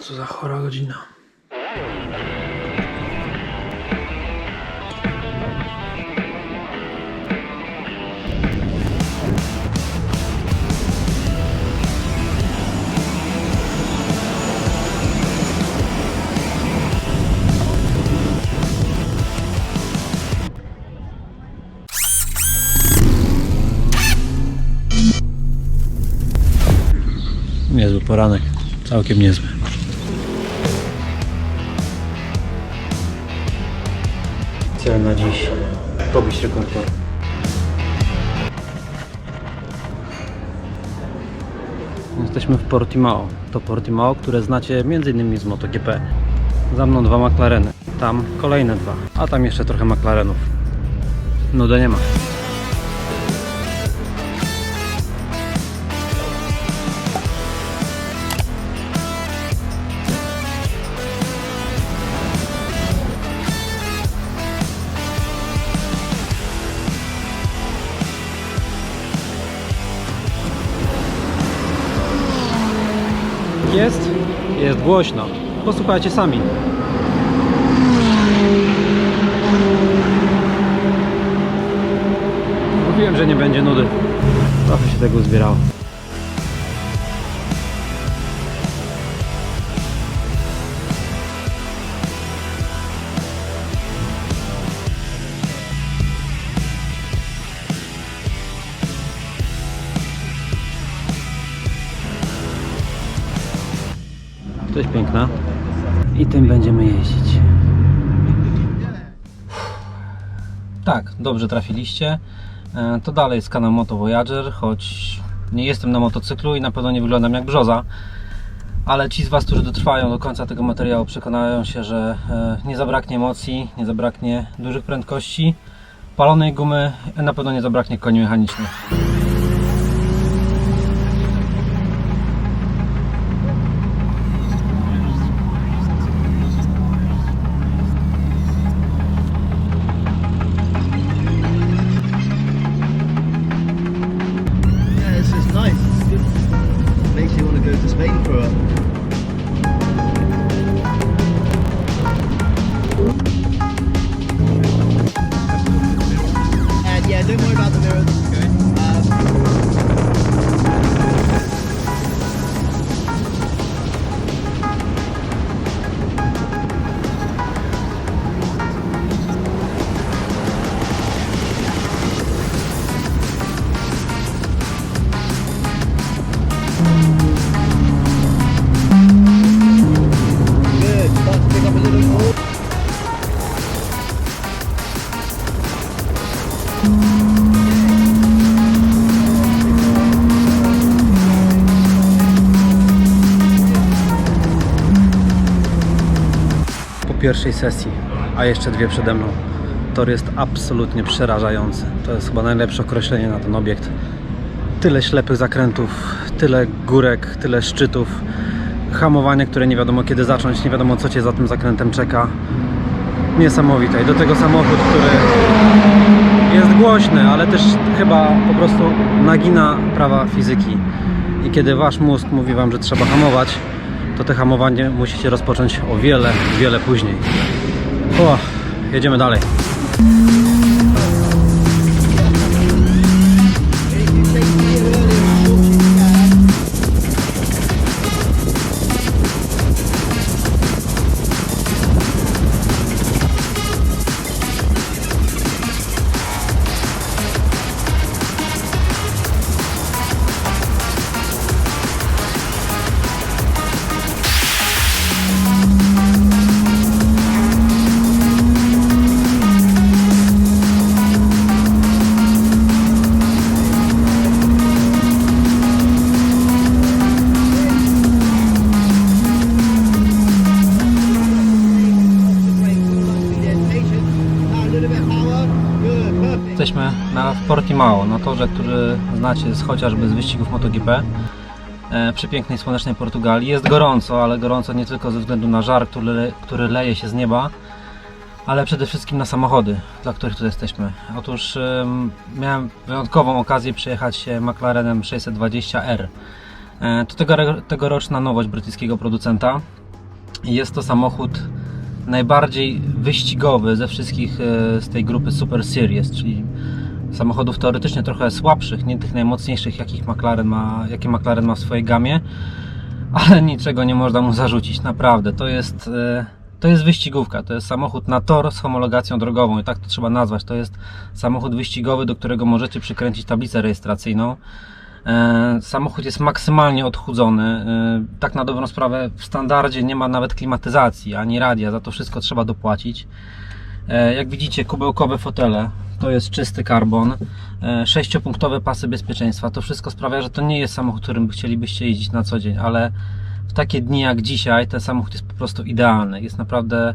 Co za chora godzina. Niezły poranek. Całkiem niezły. Cel na dziś. Pobić rekord. Jesteśmy w Portimao. To Portimao, które znacie m.in. z MotoGP. Za mną dwa McLareny. Tam kolejne dwa. A tam jeszcze trochę McLarenów. Nudy nie ma. Jest głośno. Posłuchajcie sami. Mówiłem, że nie będzie nudy. Trochę się tego zbierało. Piękna. I tym będziemy jeździć. Tak, dobrze trafiliście. E, To dalej jest kanał Moto Voyager, choć nie jestem na motocyklu i na pewno nie wyglądam jak brzoza. Ale ci z Was, którzy dotrwają do końca tego materiału, przekonają się, że e, nie zabraknie emocji, nie zabraknie dużych prędkości, palonej gumy, na pewno nie zabraknie koni mechanicznych. Pierwszej sesji, a jeszcze dwie przede mną. Tor jest absolutnie przerażający. To jest chyba najlepsze określenie na ten obiekt. Tyle ślepych zakrętów, tyle górek, tyle szczytów, hamowanie, które nie wiadomo kiedy zacząć, nie wiadomo co Cię za tym zakrętem czeka. Niesamowite. I do tego samochód, który jest głośny, ale też chyba po prostu nagina prawa fizyki. I kiedy Wasz mózg mówi Wam, że trzeba hamować, to te hamowanie musicie rozpocząć o wiele, wiele później. O, jedziemy dalej. Portimao, na torze, który znacie z, chociażby z wyścigów MotoGP. E, przy pięknej, słonecznej Portugalii. Jest gorąco, ale gorąco nie tylko ze względu na żar, który, który leje się z nieba, ale przede wszystkim na samochody, dla których tu jesteśmy. Otóż em, miałem wyjątkową okazję przejechać się McLarenem 620R. E, To tegoroczna nowość brytyjskiego producenta. Jest to samochód najbardziej wyścigowy ze wszystkich e, z tej grupy Super Series, czyli samochodów teoretycznie trochę słabszych, nie tych najmocniejszych, jakich McLaren ma, jakie McLaren ma w swojej gamie, ale niczego nie można mu zarzucić, naprawdę. To jest, e, to jest wyścigówka, to jest samochód na tor z homologacją drogową i tak to trzeba nazwać. To jest samochód wyścigowy, do którego możecie przykręcić tablicę rejestracyjną. E, Samochód jest maksymalnie odchudzony. E, Tak na dobrą sprawę w standardzie nie ma nawet klimatyzacji ani radia, za to wszystko trzeba dopłacić. E, Jak widzicie, kubełkowe fotele to jest czysty karbon, e, sześciopunktowe pasy bezpieczeństwa. To wszystko sprawia, że to nie jest samochód, którym chcielibyście jeździć na co dzień, ale w takie dni jak dzisiaj ten samochód jest po prostu idealny. Jest naprawdę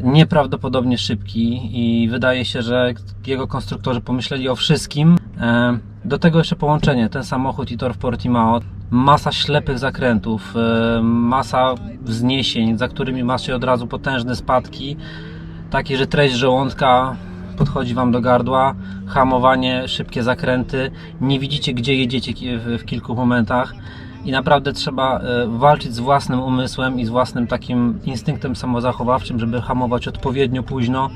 nieprawdopodobnie szybki i wydaje się, że jego konstruktorzy pomyśleli o wszystkim. E, Do tego jeszcze połączenie, ten samochód i tor w Portimao. Masa ślepych zakrętów, masa wzniesień, za którymi macie od razu potężne spadki, takie, że treść żołądka podchodzi Wam do gardła, hamowanie, szybkie zakręty, nie widzicie gdzie jedziecie w kilku momentach. I naprawdę trzeba e, walczyć z własnym umysłem i z własnym takim instynktem samozachowawczym, żeby hamować odpowiednio późno,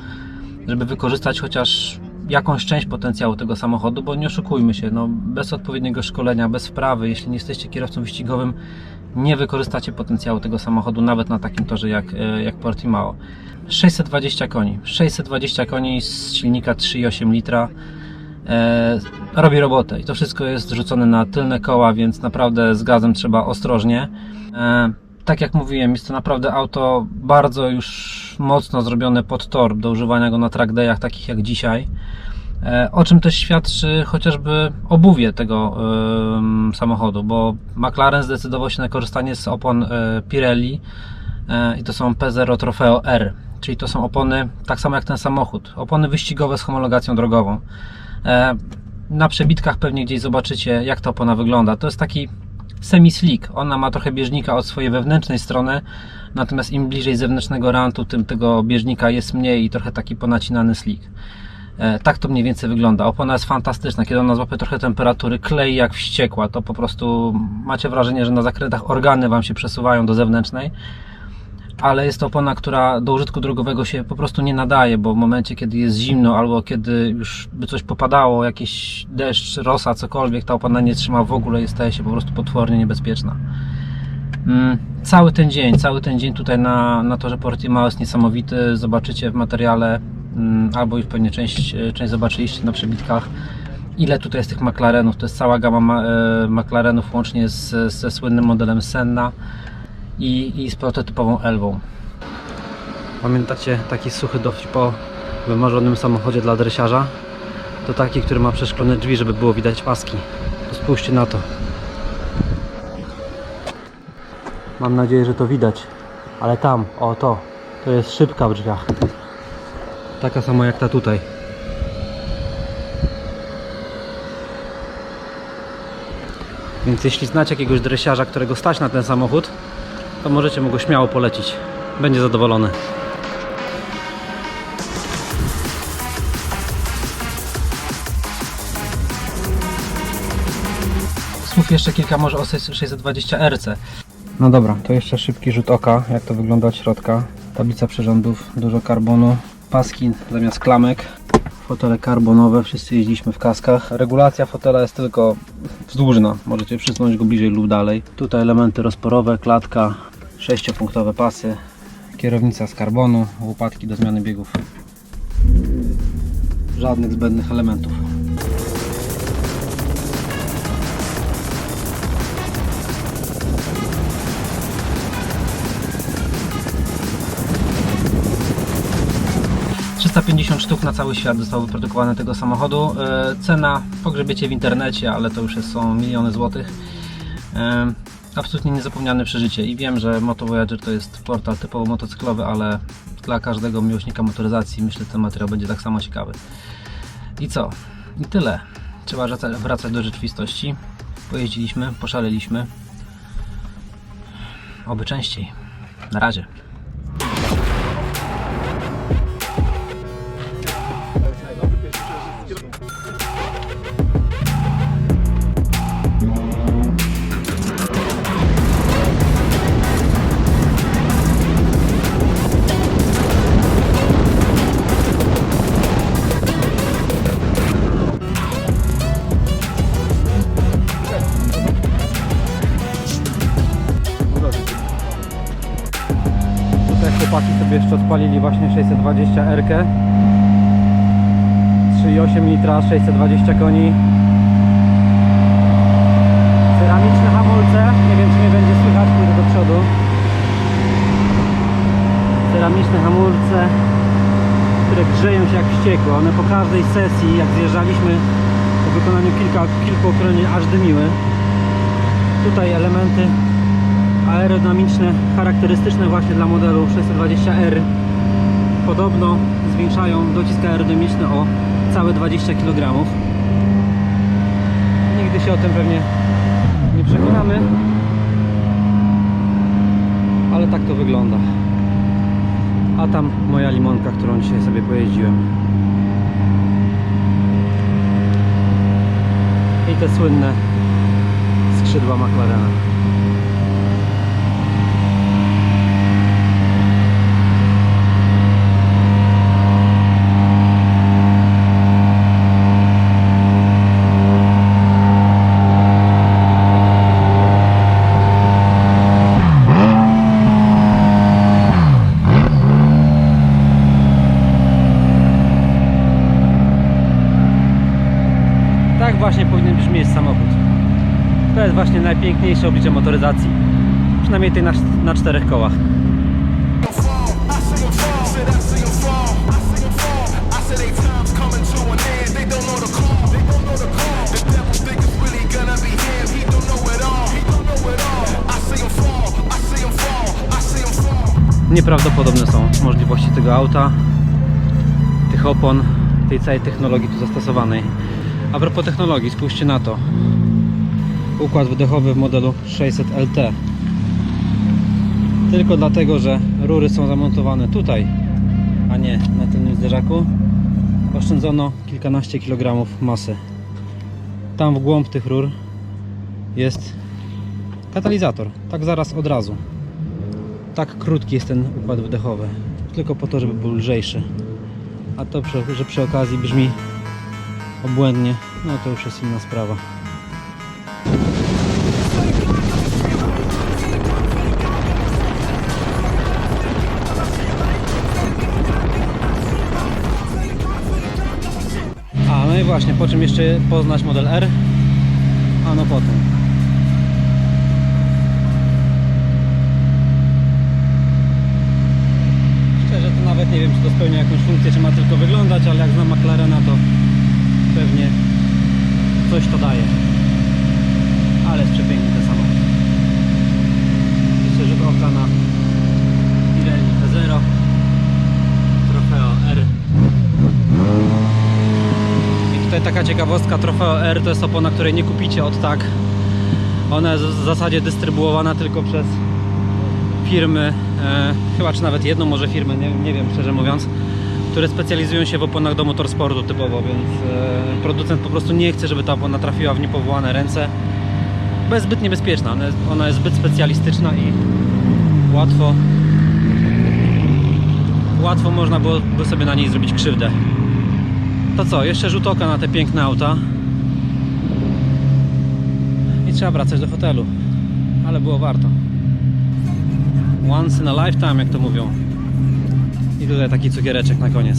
żeby wykorzystać chociaż jakąś część potencjału tego samochodu, bo nie oszukujmy się, no, bez odpowiedniego szkolenia, bez wprawy, jeśli nie jesteście kierowcą wyścigowym, nie wykorzystacie potencjału tego samochodu nawet na takim torze jak, e, jak Portimao. 620 koni, 620 koni z silnika 3,8 litra e, robi robotę i to wszystko jest rzucone na tylne koła, więc naprawdę z gazem trzeba ostrożnie. E, tak jak mówiłem, jest to naprawdę auto bardzo już mocno zrobione pod tor do używania go na track dayach takich jak dzisiaj. E, O czym też świadczy chociażby obuwie tego samochodu, bo McLaren zdecydował się na korzystanie z opon e, Pirelli e, i to są P0 Trofeo R, czyli to są opony tak samo jak ten samochód, opony wyścigowe z homologacją drogową. Na przebitkach pewnie gdzieś zobaczycie jak ta opona wygląda. To jest taki semi-slick. Ona ma trochę bieżnika od swojej wewnętrznej strony, natomiast im bliżej zewnętrznego rantu, tym tego bieżnika jest mniej i trochę taki ponacinany slick. E, Tak to mniej więcej wygląda. Opona jest fantastyczna. Kiedy ona złapie trochę temperatury, klei jak wściekła. To po prostu macie wrażenie, że na zakrętach organy Wam się przesuwają do zewnętrznej. Ale jest to opona, która do użytku drogowego się po prostu nie nadaje, bo w momencie, kiedy jest zimno albo kiedy już by coś popadało, jakiś deszcz, rosa, cokolwiek, ta opona nie trzyma w ogóle i staje się po prostu potwornie niebezpieczna. Mm, Cały ten dzień, cały ten dzień tutaj na, na torze Portimao jest niesamowity. Zobaczycie w materiale, albo już pewnie część, e, część zobaczyliście na przebitkach, ile tutaj jest tych McLarenów. To jest cała gama ma, e, McLarenów łącznie z, ze słynnym modelem Senna i, i z prototypową Elwą. Pamiętacie taki suchy dowcip o wymarzonym samochodzie dla dresiarza? To taki, który ma przeszklone drzwi, żeby było widać paski. To spójrzcie na to. Mam nadzieję, że to widać. Ale tam, o to, to jest szybka w drzwiach. Taka sama jak ta tutaj. Więc jeśli znacie jakiegoś dresiarza, którego stać na ten samochód, to możecie mu go śmiało polecić. Będzie zadowolony. Słów jeszcze kilka może o 620 RC. No dobra, to jeszcze szybki rzut oka, jak to wygląda od środka. Tablica przyrządów, dużo karbonu, paski zamiast klamek, fotele karbonowe, wszyscy jeździliśmy w kaskach. Regulacja fotela jest tylko wzdłużna, możecie przysunąć go bliżej lub dalej. Tutaj elementy rozporowe, klatka, sześciopunktowe pasy, kierownica z karbonu, łopatki do zmiany biegów. Żadnych zbędnych elementów. ...350 sztuk na cały świat zostało wyprodukowane tego samochodu. E, Cena pogrzebiecie w internecie, ale to już są miliony złotych. E, Absolutnie niezapomniane przeżycie i wiem, że Moto Voyager to jest portal typowo motocyklowy, ale dla każdego miłośnika motoryzacji myślę, że ten materiał będzie tak samo ciekawy. I co? I tyle. Trzeba wraca- wracać do rzeczywistości. Pojeździliśmy, poszaleliśmy. Oby częściej. Na razie. Odpalili właśnie 620 R. 3,8 litra, 620 koni. Ceramiczne hamulce, nie wiem czy mnie będzie słychać, pójdę do przodu. Ceramiczne hamulce, które grzeją się jak wściekłe. One po każdej sesji, jak zjeżdżaliśmy po wykonaniu kilka, kilku okrążeń aż dymiły. Tutaj elementy aerodynamiczne charakterystyczne właśnie dla modelu 620R podobno zwiększają docisk aerodynamiczny o całe 20 kg. Nigdy się o tym pewnie nie przekonamy, ale tak to wygląda. A tam moja limonka, którą dzisiaj sobie pojeździłem. I te słynne skrzydła McLarena. Fall. I see 'em fall. I see 'em fall. Nieprawdopodobne są możliwości tego auta, tych opon, tej całej technologii tu zastosowanej. A propos technologii, spójrzcie na to. Układ wydechowy w modelu 600 LT. Tylko dlatego, że rury są zamontowane tutaj, a nie na tylnym zderzaku, oszczędzono kilkanaście kilogramów masy. Tam w głąb tych rur jest katalizator, tak zaraz od razu. Tak krótki jest ten układ wydechowy, tylko po to, żeby był lżejszy. A to, że przy okazji brzmi obłędnie, no to już jest inna sprawa. Właśnie, po czym jeszcze poznać model R? A no potem. Szczerze to nawet nie wiem, czy to spełnia jakąś funkcję, czy ma tylko wyglądać, ale jak znam McLarena, to pewnie coś to daje. Ale jest przepiękny ten samochód. Jeszcze rzut oka na Pirelli P0 Trofeo R i tutaj taka ciekawostka, Trofeo R to jest opona, której nie kupicie od tak. Ona jest w zasadzie dystrybuowana tylko przez firmy, e, chyba czy nawet jedną może firmę, nie, nie wiem szczerze mówiąc, które specjalizują się w oponach do motorsportu typowo, więc e, producent po prostu nie chce, żeby ta opona trafiła w niepowołane ręce, bo jest zbyt niebezpieczna, ona jest, ona jest zbyt specjalistyczna i łatwo łatwo można byłoby sobie na niej zrobić krzywdę. To co, jeszcze rzut oka na te piękne auta. I trzeba wracać do hotelu. Ale było warto. Once in a lifetime, jak to mówią. I tutaj taki cukiereczek na koniec.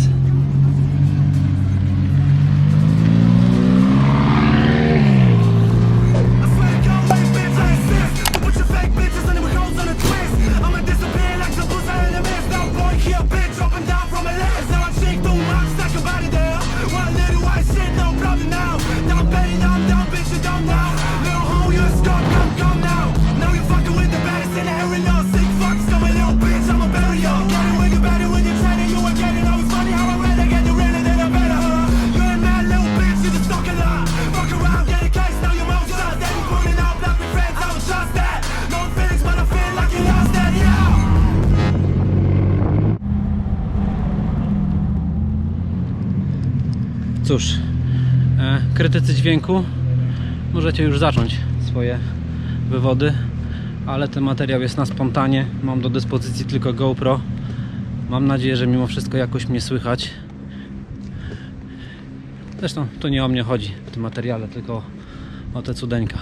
Cóż, e, krytycy dźwięku, możecie już zacząć swoje wywody, ale ten materiał jest na spontanie. Mam do dyspozycji tylko GoPro. Mam nadzieję, że mimo wszystko jakoś mnie słychać. Zresztą to nie o mnie chodzi w tym materiale, tylko o te cudeńka.